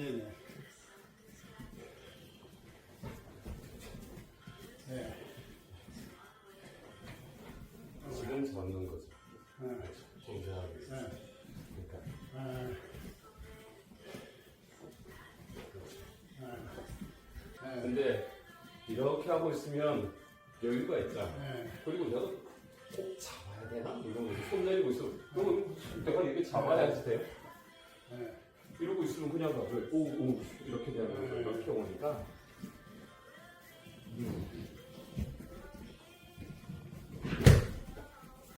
네네. 네. 지금 잡는 거죠. 네. 공개하기. 네. 그러니까. 네. 네. 네. 근데 이렇게 하고 있으면 여유가 있다. 네. 그리고 내가 꼭 잡아야 되나? 이런 거손 내리고 있어. 그럼 내가 이렇게 잡아야지 돼요. 네. 있으면 그냥 가. 오, 오, 이렇게 되는 이렇게 오니까